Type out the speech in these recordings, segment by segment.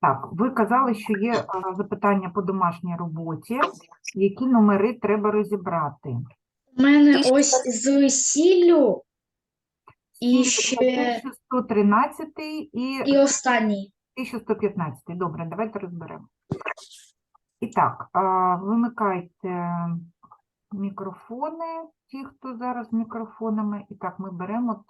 Так, ви казали, що є е, запитання по домашній роботі. Які номери треба розібрати? У мене ось з сіллю і ще 1113 і і останній. 1115. Добре, давайте розберемо. І так, а, вимикайте мікрофони, ті, хто зараз з мікрофонами. І так, ми беремо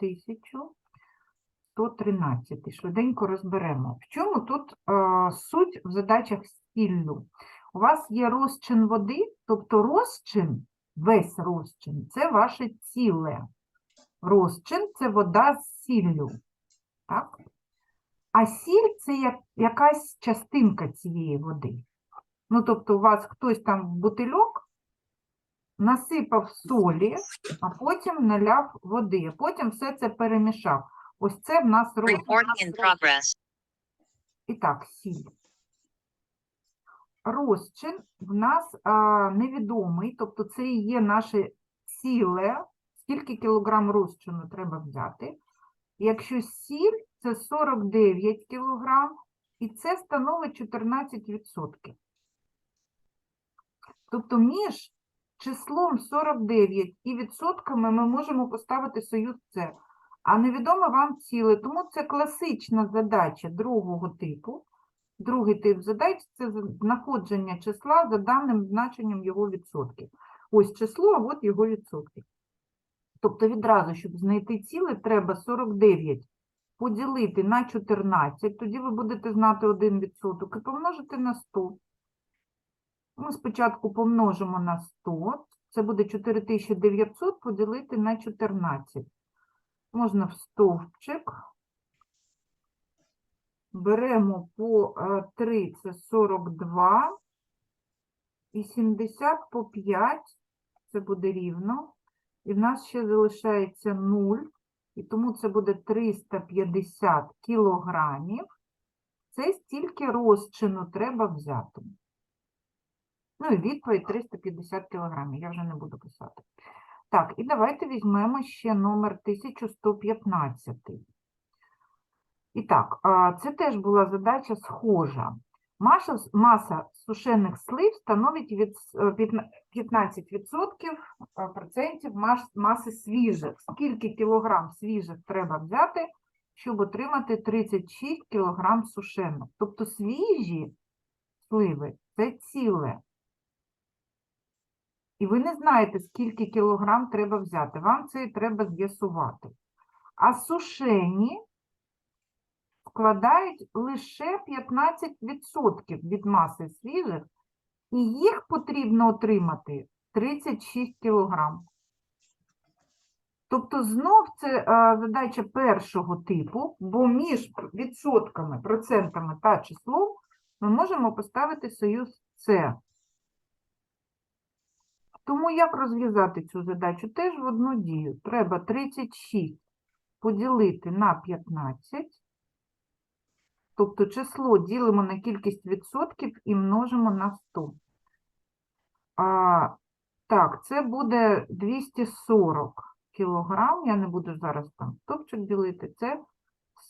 1113. Швиденько розберемо. В чому тут а, суть в задачах сіллю? У вас є розчин води, тобто розчин, весь розчин це ваше ціле. Розчин це вода з сіллю. Так? А сіль це як, якась частинка цієї води. Ну, тобто, у вас хтось там в бутильок насипав солі, а потім наляв води, а потім все це перемішав. Ось це в нас. In progress. І так, сіль. Розчин в нас а, невідомий, тобто це і є наше ціле, скільки кілограм розчину треба взяти. Якщо сіль це 49 кілограм, і це становить 14%. Тобто між числом 49 і відсотками ми можемо поставити союз С. А невідоме вам ціле, тому це класична задача другого типу. Другий тип задач це знаходження числа за даним значенням його відсотків. Ось число, а от його відсотки. Тобто відразу, щоб знайти ціле, треба 49 поділити на 14, тоді ви будете знати 1 відсоток, і помножити на 100. Ми спочатку помножимо на 100, це буде 4900 поділити на 14. Можна в стовпчик. Беремо по е, 3, це 42, і 70 по 5, це буде рівно. І в нас ще залишається 0, і тому це буде 350 кілограмів. Це стільки розчину треба взяти. Ну і відповідь 350 кілограмів, я вже не буду писати. Так, і давайте візьмемо ще номер 1115. І так, це теж була задача схожа. Маса, маса сушених слив становить від с- е, п'ятна- 15% е, процентів мас- маси свіжих. Скільки кілограм свіжих треба взяти, щоб отримати 36 кілограм сушених? Тобто свіжі сливи – це ціле. І ви не знаєте, скільки кілограм треба взяти. Вам це і треба з'ясувати. А сушені складають лише 15% від маси свіжих, і їх потрібно отримати 36 кілограм. Тобто знов це е, задача першого типу, бо між відсотками, процентами та числом ми можемо поставити союз С. Тому як розв'язати цю задачу? Теж в одну дію. Треба 36 поділити на 15. Тобто число ділимо на кількість відсотків і множимо на 100. А, так, це буде 240 кілограм. Я не буду зараз там стопчик ділити. Це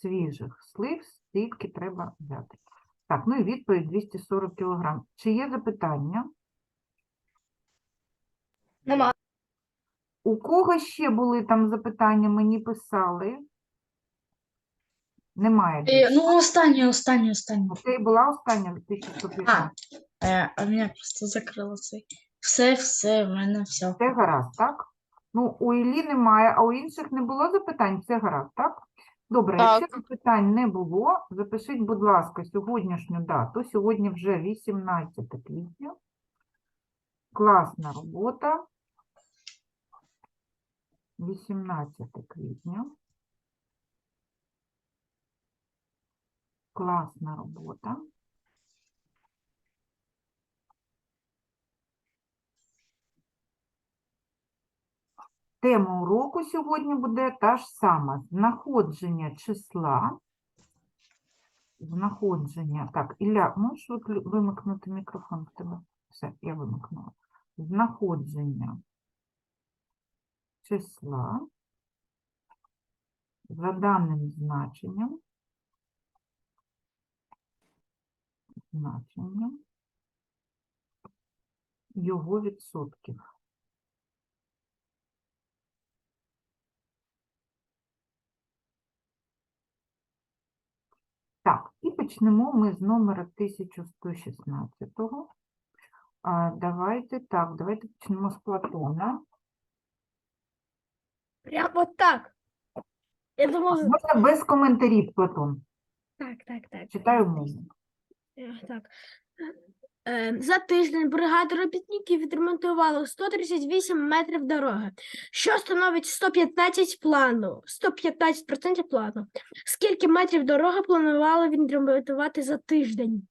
свіжих слив, стільки треба взяти. Так, ну і відповідь 240 кілограм. Чи є запитання? Нема. У кого ще були там запитання, мені писали? Немає. Е, Ну, останній, останній, останній. Це і була остання 1115. Е, а мене просто закрило цей. Все, все, в мене все. Це гаразд, так? Ну, у Іллі немає, а у інших не було запитань, це гаразд, так? Добре, Так. якщо запитань не було, запишіть, будь ласка, сьогоднішню дату. Сьогодні вже 18 квітня. Класна робота. 18 квітня. Класна робота. Тема уроку сьогодні буде та ж сама. Знаходження числа. Знаходження. Так, Ілля, можеш вимикнути мікрофон в тебе? Все, я вимикнула. Знаходження числа за даним значенням значення його відсотків. Так, і почнемо ми з номера 1116. А, давайте так, давайте почнемо з Платона. Прям вот так. Я думал, Можна без коментарів, Платон. так, так, так. Читаю мову. Е, Так. Е, За тиждень бригада робітників відремонтувала 138 метрів дороги, що становить 115 плану, 115% плану. Скільки метрів дороги планували відремонтувати за тиждень?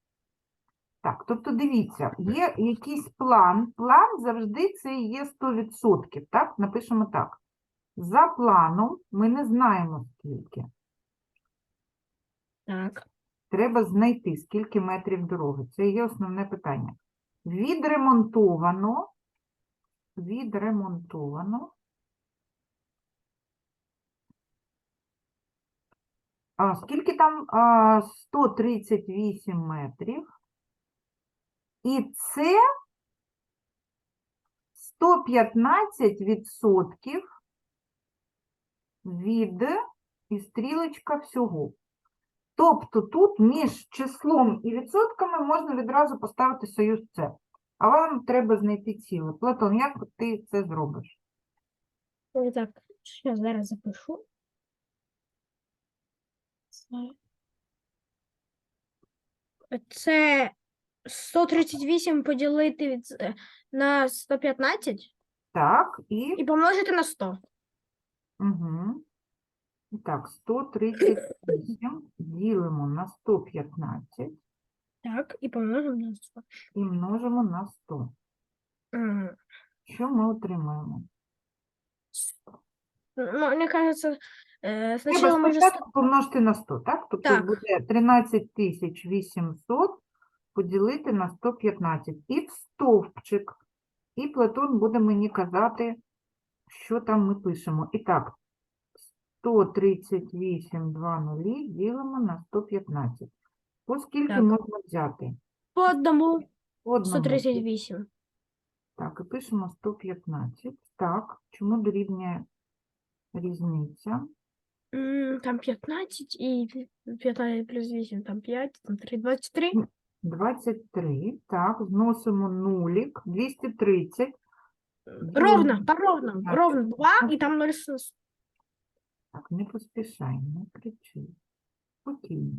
Так, тобто дивіться, є якийсь план. План завжди це є 100%, так? Напишемо так. За планом ми не знаємо скільки. Так. Треба знайти, скільки метрів дороги. Це є основне питання. Відремонтовано. Відремонтовано. А, скільки там? А, 138 метрів. І це 115% від і стрілочка всього. Тобто тут між числом і відсотками можна відразу поставити союз С. А вам треба знайти ціле. Платон, як ти це зробиш? Так, що зараз запишу. Це 138 поділити від, на 115 Так, і, і помножити на 100. угу. так, 138 ділимо на 115 Так, і помножимо на 100. і множимо на 100. М, Що ми отримаємо? Ну, мені кажется, Треба е, спочатку може спочатку помножити на 100, так? Тобто Так. буде 13 800 поділити на 115. І в стовпчик. І Платон буде мені казати, що там ми пишемо. І так, 138 2 нулі ділимо на 115. Оскільки Так. можна взяти? по одному По одному. 138. Так, і пишемо 115. Так, чому дорівнює різниця? Там 15 і 15 плюс 8, там 5, там 3, 23. 23. Так, зносимо нулік. 230. Ровно, по ровному. Так. Ровно 2 і там 0 с- Так, не поспішай, не кричи. Спокійно.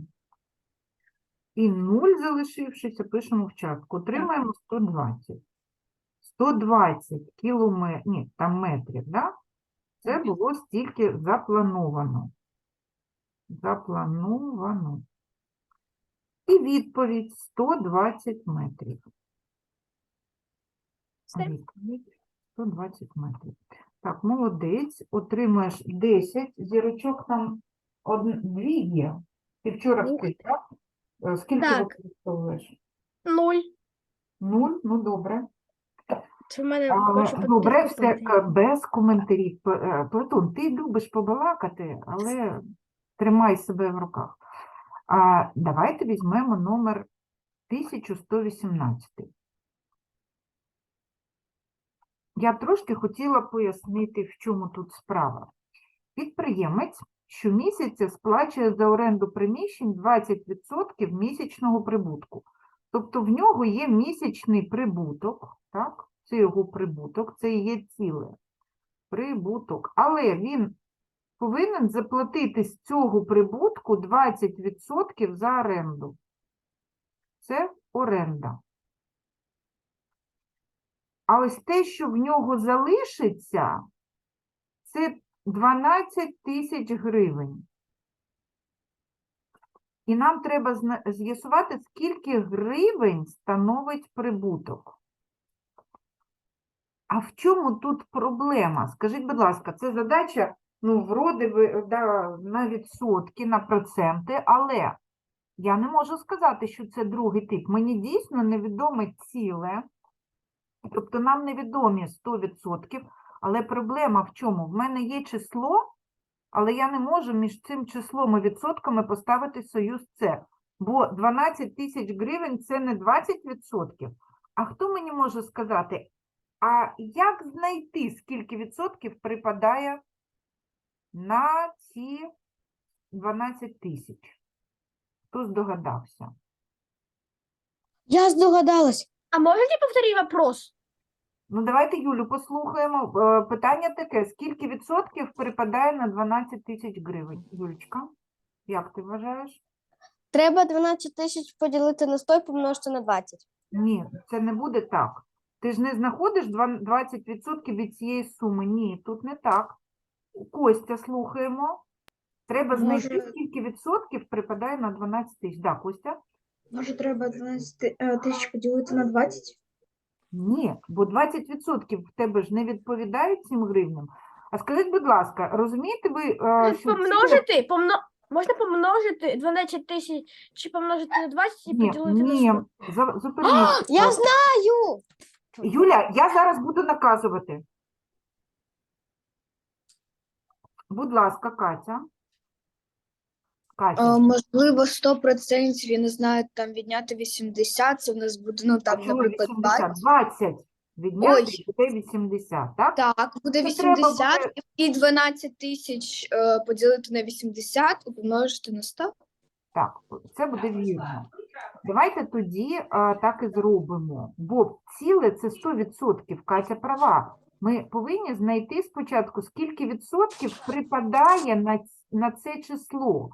І 0 залишившися, пишемо в частку. Отримаємо 120. 120 кілометрів, ні, там метрів, да? Це було стільки заплановано. Заплановано. І відповідь 120 метрів. Відповідь 120 метрів. Так, молодець. Отримаєш 10 зірочок там од... дві є. Ти вчора так? Е, Скільки Так. використовуєш? 0. Нуль? Ну, добре. Це в мене А, добре, все е, без коментарів. П- е, Платон, ти любиш побалакати, але тримай себе в руках. А, давайте візьмемо номер 1118. Я трошки хотіла пояснити, в чому тут справа. Підприємець щомісяця сплачує за оренду приміщень 20% місячного прибутку. Тобто в нього є місячний прибуток, так? Це його прибуток, це є ціле прибуток. Але він повинен заплатити з цього прибутку 20% за оренду. Це оренда. А ось те, що в нього залишиться, це 12 тисяч гривень. І нам треба з'ясувати, скільки гривень становить прибуток. А в чому тут проблема? Скажіть, будь ласка, це задача, ну, вроде да, на відсотки, на проценти, але я не можу сказати, що це другий тип. Мені дійсно невідоме ціле, тобто нам невідомі 100%, але проблема в чому? В мене є число, але я не можу між цим числом і відсотками поставити союз С. Бо 12 тисяч гривень це не 20%. А хто мені може сказати, а як знайти, скільки відсотків припадає на ці 12 тисяч? Хто здогадався? Я здогадалась. А можете повторить вопрос? Ну, давайте Юлю послухаємо. Е, Питання таке: скільки відсотків припадає на 12 тисяч гривень? Юлечка, як ти вважаєш? Треба 12 тисяч поділити на 100 і помножити на 20. Ні, це не буде так. Ти ж не знаходиш два- 20% від цієї суми. Ні, тут не так. Костя, слухаємо. Треба знайти, Може- скільки відсотків припадає на 12 тисяч. Да, Костя? Може, треба 12 е, тисяч поділити на 20? Ні, бо 20% в тебе ж не відповідають цим гривням. А скажіть, будь ласка, розумієте ви, е, що Помножити, помно... можна помножити 12 тисяч чи помножити на 20 і Ні, поділити ні, на 100? за- зупинись. Я знаю! Юля, я зараз буду наказувати. Будь ласка, Катя. Катя, Е, Можливо, 100%, я не знаю, там відняти 80, це в нас буде, ну, там, наприклад, 80? 20. 20 відняти Ой. буде 80, так? Так, буде Це треба 80, буде- і 12 тисяч е, поділити на 80 і помножити на 100. Так, це буде вірно. Давайте тоді а, так і зробимо. Бо ціле це 100%, Катя права. Ми повинні знайти спочатку, скільки відсотків припадає на, на це число.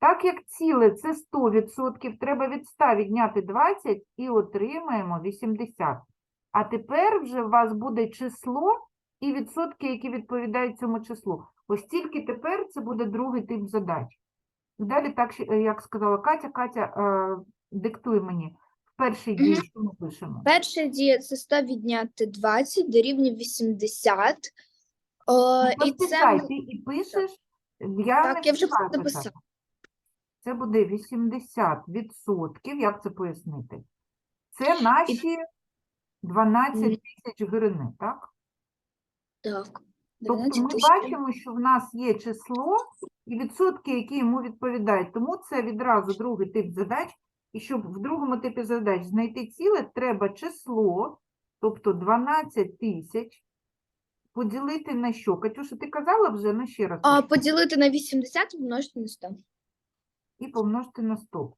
Так як ціле це 100%, треба від 100 відняти 20 і отримаємо 80. А тепер вже у вас буде число і відсотки, які відповідають цьому числу. Ось тільки тепер це буде другий тип задач. Далі, так, е, як сказала Катя, Катя, е, диктуй мені. Дії, Мгм. що ми пишемо? Перша дія – це 100 відняти 20, дорівнює 80. Ну, Е, і це ти і пишеш, я не Так, я вже писати. написала. Це буде 80%, як це пояснити? Це наші 12 тисяч гривень, так? Так, Тобто 12 ми тисяч. бачимо, що в нас є число і відсотки, які йому відповідають. Тому це відразу другий тип задач. І щоб в другому типі задач знайти ціле, треба число, тобто 12 тисяч, поділити на що? Катюша, ти казала вже, ну ще раз. А, поділити на 80 і помножити на 100. і помножити на 100.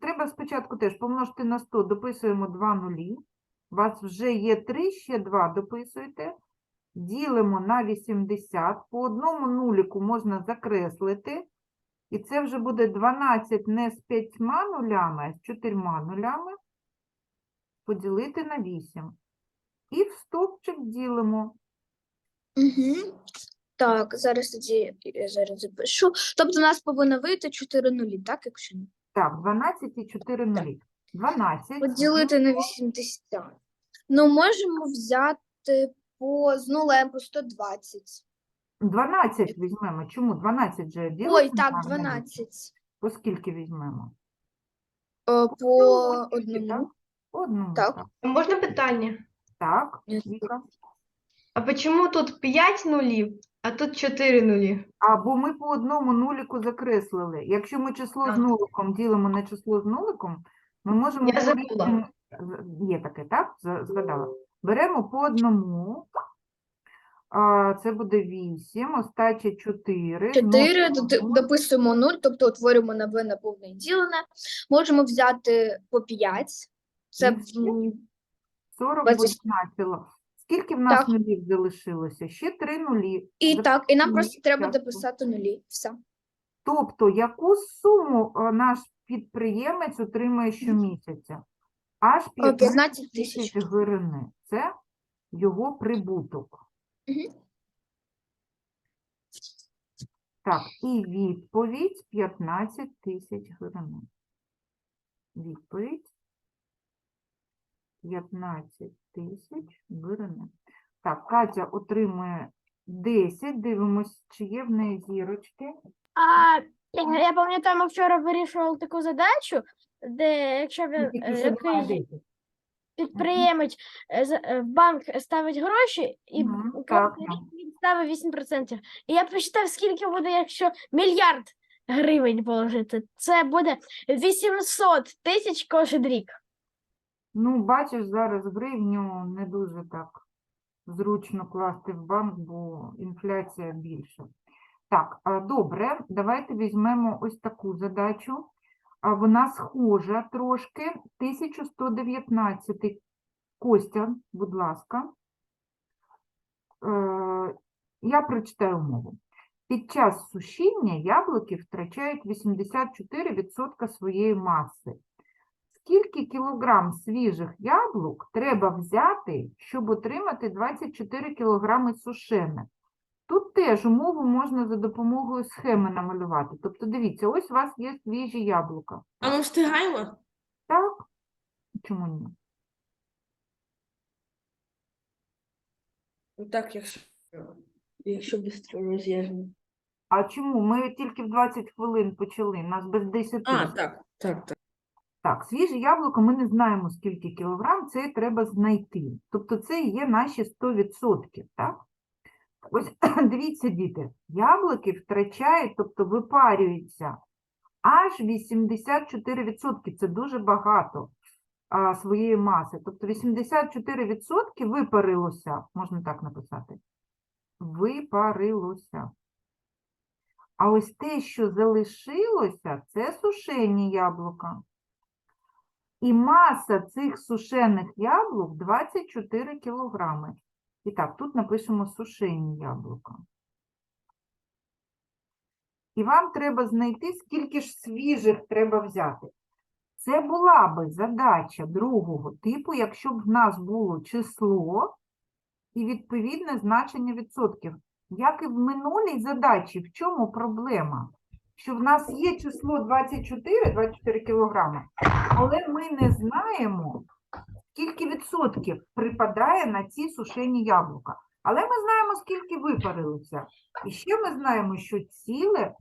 Треба спочатку теж помножити на 100, дописуємо 2 нулі. У вас вже є 3, ще 2 дописуєте. Ділимо на 80. По одному нуліку можна закреслити. І це вже буде 12 не з 5 нулями, а з 4 нулями. Поділити на 8. І в стовпчик ділимо. Угу. Так, зараз тоді я зараз запишу. Тобто у нас повинно вийти 4 нулі, так, якщо не? Так, 12 і 4 нулі. 12. Поділити на 80. Ну, можемо взяти по з нулем по 120. 12 візьмемо. Чому? 12 же Ой, так, на 12. 12. По скільки візьмемо? Е, По Ну, от одному. так? Одному. Так. Так. Можна питання? так. Ні. Віка. А чому тут 5 нулів, а тут 4 нулі? Або ми по одному нуліку закреслили. Якщо ми число з Так. нуликом ділимо на число з нуликом, ми можемо Я забула. Є таке, так? З- Згадала. Беремо по одному. А, це буде 8, остача 4. 4, дописуємо 0, тобто утворюємо нове наповне ділене. Можемо взяти по 5. Це м, 40 Двадцять- позначило. Скільки в нас Так. нулів залишилося? Ще 3 нулі. і так, і нам просто треба дописати нулі. Все. Тобто, яку суму е, наш підприємець отримує щомісяця? Аж 15 15 тисяч тисяч. гривень. Це його прибуток. Так, і відповідь 15 тисяч гривень. Відповідь 15 тисяч гривень. Так, Катя отримує 10. Дивимось, чи є в неї зірочки. А я я пам'ятаю, ми вчора вирішували таку задачу, де якщо Тільки е, 10. підприємець е, е, в банк ставить гроші і Мгм, він ставить 8%. І я посчитав, скільки буде, якщо мільярд гривень положити. Це буде 800 тисяч кожен рік. Ну, бачиш, зараз гривню не дуже так зручно класти в банк, бо інфляція більша. Так, а, добре, давайте візьмемо ось таку задачу. А Вона схожа трошки. 1119. Костя, будь ласка. Я прочитаю умову. Під час сушіння яблуки втрачають 84% своєї маси. Скільки кілограм свіжих яблук треба взяти, щоб отримати 24 кілограми сушених? Тут теж умову можна за допомогою схеми намалювати. Тобто, дивіться, ось у вас є свіжі яблука. А ми встигаємо? Так? Чому ні? Так, якщо, якщо швидко роз'єднано. А чому? Ми тільки в 20 хвилин почали, нас без 10. А, так, так, так. Так, свіже яблуко ми не знаємо, скільки кілограм, це треба знайти. Тобто це є наші 100%, так? Ось дивіться, діти, яблуки втрачають, тобто випарюються аж 84%. Це дуже багато а, своєї маси. Тобто 84% випарилося, можна так написати. Випарилося. А ось те, що залишилося, це сушені яблука. І маса цих сушених яблук 24 кілограми. І так, тут напишемо сушені яблука. І вам треба знайти, скільки ж свіжих треба взяти. Це була би задача другого типу, якщо б в нас було число і відповідне значення відсотків. Як і в минулій задачі, в чому проблема? Що в нас є число 24, 24 кілограми, але ми не знаємо, скільки відсотків припадає на ці сушені яблука. Але ми знаємо, скільки випарилося. І ще ми знаємо, що ціле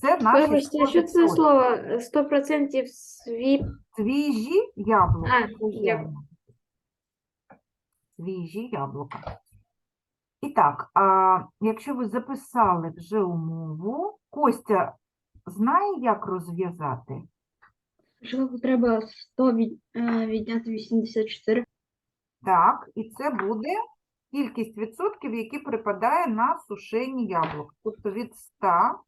це наші Вибачте, що це 100%. слово? 100% свіп. Свіжі яблука. А. Свіжі яблука. І так, а, якщо ви записали вже умову, Костя знає, як розв'язати? Що треба 100 від, е, відняти 84. Так, і це буде кількість відсотків, які припадає на сушені яблук. Тобто від 100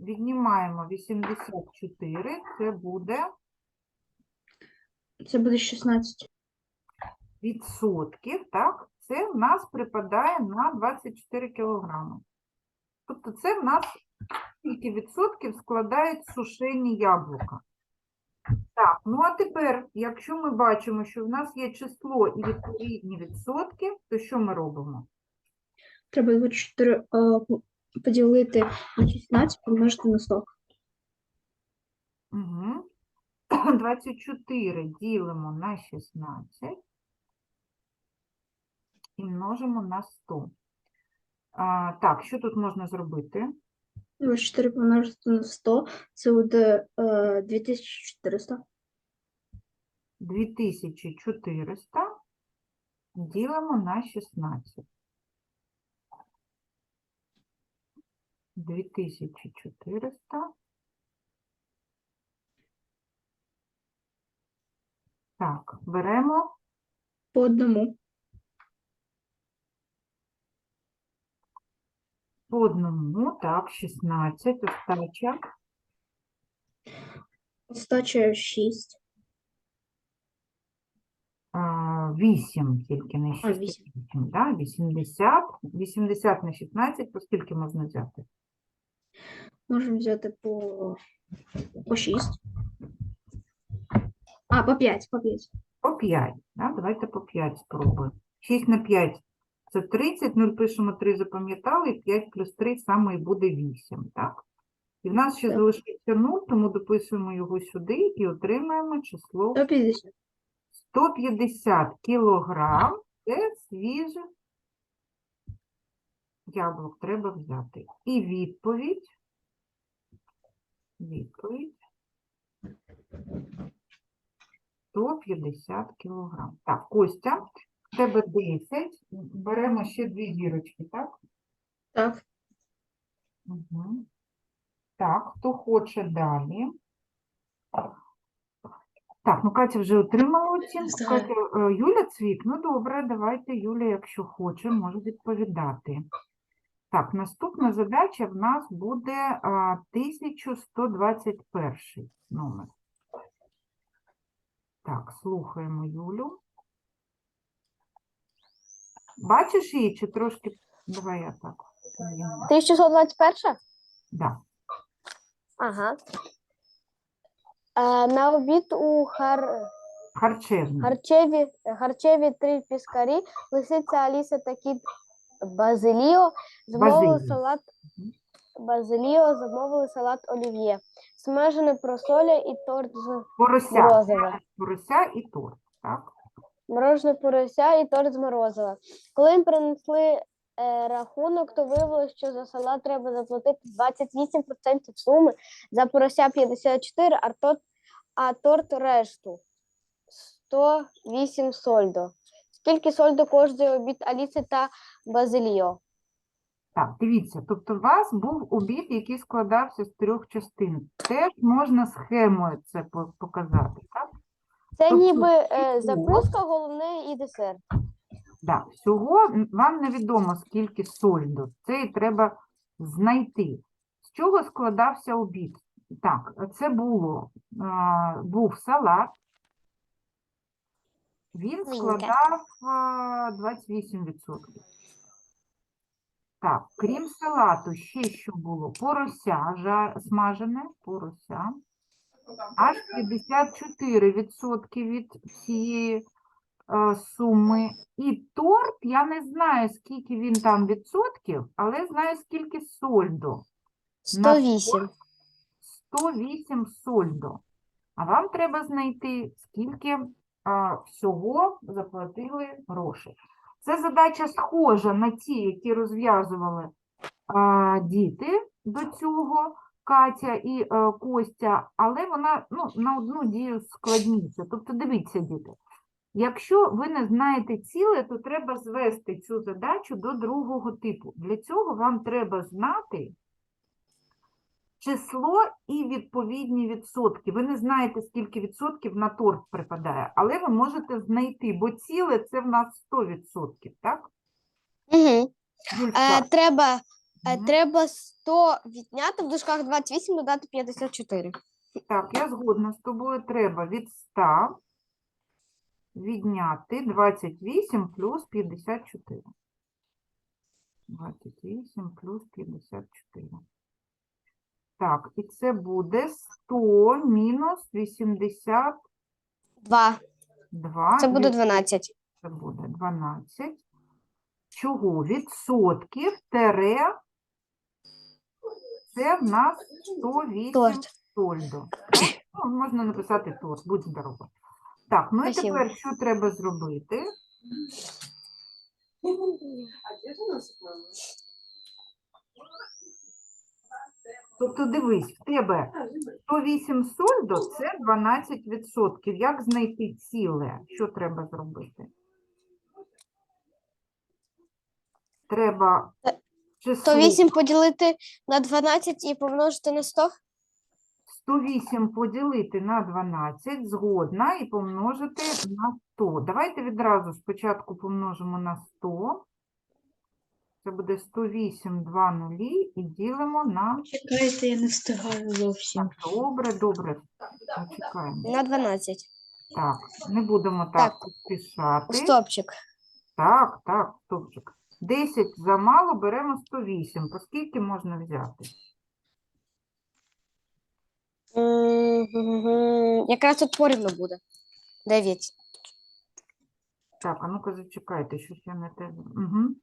віднімаємо 84, це буде Це буде 16. Відсотків, так? Це в нас припадає на 24 кілограми. Тобто це в нас скільки відсотків складають сушені яблука. Так, ну а тепер, якщо ми бачимо, що в нас є число і відповідні відсотки, то що ми робимо? Треба 24 е, поділити на 16, помножити на 100. Угу. 24 ділимо на 16 і множимо на 100. А, так, що тут можна зробити? 24 помножити на 100, це буде е, 2400. 2400 ділимо на 16. 2400. Так, беремо По одному. По одному, так, 16, остача. Остача 6. А, 8 тільки не 6, А, вісім. 8, да? 80. 80 на 16, то скільки можна взяти? Можемо взяти по, по 6. А, по 5, по 5. По 5. Да? Давайте по 5 спробуємо. 6 на 5 – це 30, 0 пишемо 3, запам'ятали, і 5 плюс 3 саме і буде 8, так? І в нас ще Так. залишиться 0, тому дописуємо його сюди і отримаємо число 150. 150 кілограм. Це свіже яблук треба взяти. І відповідь. Відповідь. 150 кілограм. Так, Костя, в тебе 10. Беремо ще дві зірочки, так? Так. Угу. Так, хто хоче далі? Так, ну Катя вже отримала оцінку. Катя, е, Юля Цвік, ну добре, давайте Юля, якщо хоче, може відповідати. Так, наступна задача в нас буде а, 1121 номер. Так, слухаємо Юлю. Бачиш її чи трошки? Давай я так. підніму. 1621? Да. Ага. Е, на обід у хар... Харчевна. харчеві, харчеві три піскарі, лисиця Аліса та кіт Базиліо замовили Базиліо. салат Базиліо замовили салат олів'є, смажене просоля і торт з Порося. морозива. Порося і торт. Так. Морожене порося і торт з морозива. Коли їм принесли е, рахунок, то виявилося, що за салат треба заплатити 28% суми, за порося 54%, а торт, а торт решту 108 сольдо. Скільки сольдо коштує обід Аліси та Базиліо? Так, дивіться, тобто у вас був обід, який складався з трьох частин. Теж можна схемою це показати, так? Це Тобто ніби е, закуска, головне і десерт. Да, всього вам невідомо, скільки сольдо. Це і треба знайти. З чого складався обід? Так, це було, а, був салат. Він складав а, 28%. Так, крім салату, ще що було? Порося жа- смажене, порося. Аж 54% від всієї е, суми. І торт, я не знаю, скільки він там відсотків, але знаю, скільки сольдо. На 108. 108 сольдо. А вам треба знайти, скільки а, всього заплатили грошей. Це задача схожа на ті, які розв'язували а, діти до цього, Катя і е, Костя, але вона ну, на одну дію складніша. Тобто, дивіться, діти, якщо ви не знаєте ціле, то треба звести цю задачу до другого типу. Для цього вам треба знати число і відповідні відсотки. Ви не знаєте, скільки відсотків на торт припадає, але ви можете знайти, бо ціле це в нас 100%, так? Угу. Е, треба, е, Мгм. треба 100 відняти в дужках 28 додати 54. Так, я згодна з тобою. Треба від 100 відняти 28 плюс 54. 28 плюс 54. Так, і це буде 100 мінус 82. 2. Це буде від- 12. Це буде 12. Чого? Відсотків тере. Це в нас 108 Торт. сольдо. Ну, можна написати торт, будь здорова. Так, ну і Спасибо. тепер що треба зробити? Тобто дивись, в тебе 108 сольдо – це 12%. Як знайти ціле? Що треба зробити? Треба Е, число 108 поділити на 12 і помножити на 100. 108 поділити на 12, згодна, і помножити на 100. Давайте відразу спочатку помножимо на 100. Це буде 108, 2 нулі і ділимо на... Чекайте, я не встигаю зовсім. Так, добре, добре. Почекаємо. На 12. Так, не будемо так Так. поспішати. Стопчик. Так, так, стопчик. 10 замало, беремо 108. По скільки можна взяти? Якраз тут порівну буде. 9. Так, а ну-ка зачекайте, щось я не те. Угу.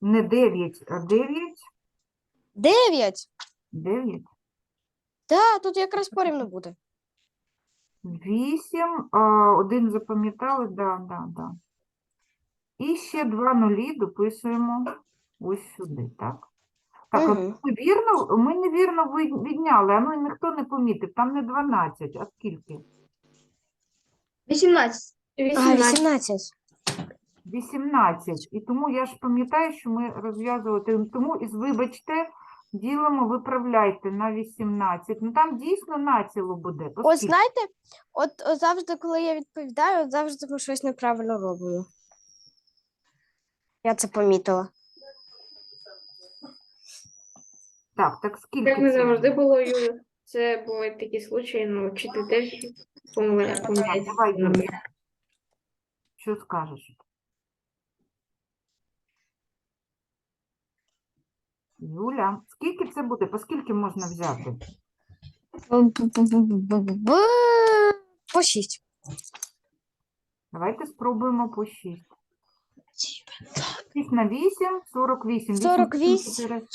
Не 9, а 9. 9? 9. Так, тут якраз порівну буде. 8, а, один запам'ятали, да, да, да. І ще два нулі дописуємо ось сюди, так? Так, Мгм. ми вірно, ми невірно ви- відняли, а ну ніхто не помітив, там не 12, а скільки? 18. А, 18. 18. 18. І тому я ж пам'ятаю, що ми розв'язували, тому із вибачте, Ділимо, виправляйте на 18. Ну там дійсно націло буде. От Оскільки? знаєте, от, от завжди, коли я відповідаю, от завжди ми щось неправильно робимо. Я це помітила. Так, так скільки Так не це завжди було, Юля. Це бувають такі случаї, ну вчитель теж помиля- Так, давай, Юля. Що скажеш? Юля, скільки це буде? По скільки можна взяти? Б- По шість. Давайте спробуємо по 6. 6 на 8, 48. 48.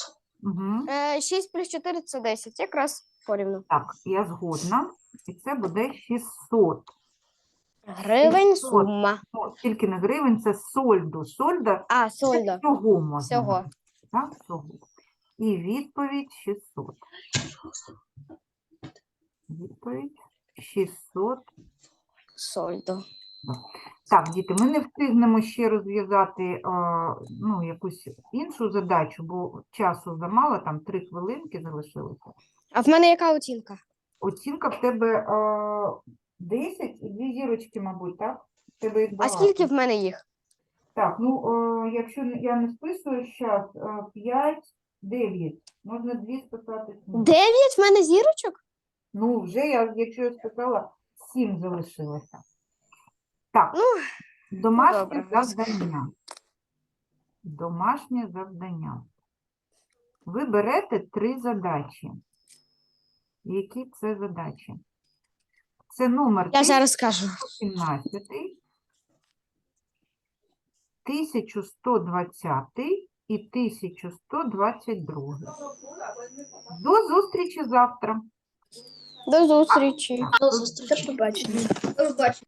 Угу. Е, 6 плюс 4 це 10. Якраз порівну. Так, я згодна. І це буде 600. Гривень 600. сума. Ну, тільки не гривень, це сольдо. Сольдо А, всього можна. Всього. Так, всього. І відповідь 600. Відповідь 600. Сольдо. Так, діти, ми не встигнемо ще розв'язати ну, якусь іншу задачу, бо часу замало, там 3 хвилинки залишилося. А в мене яка оцінка? Оцінка в тебе е, 10 і дві зірочки, мабуть, так? В тебе їх А багато. скільки в мене їх? Так, ну, е, якщо я не списую зараз, 5, 9. Можна 2 списати. сім. Дев'ять в мене зірочок? Ну, вже я, якщо я списала, 7 залишилося. Так, Ну, домашнє добре, завдання. Домашнє завдання. Ви берете три задачі. Які це задачі? Це номер Я зараз скажу. 1117, 1120 і 1122. До зустрічі завтра. До зустрічі. До зустрічі. До побачення. До побачення,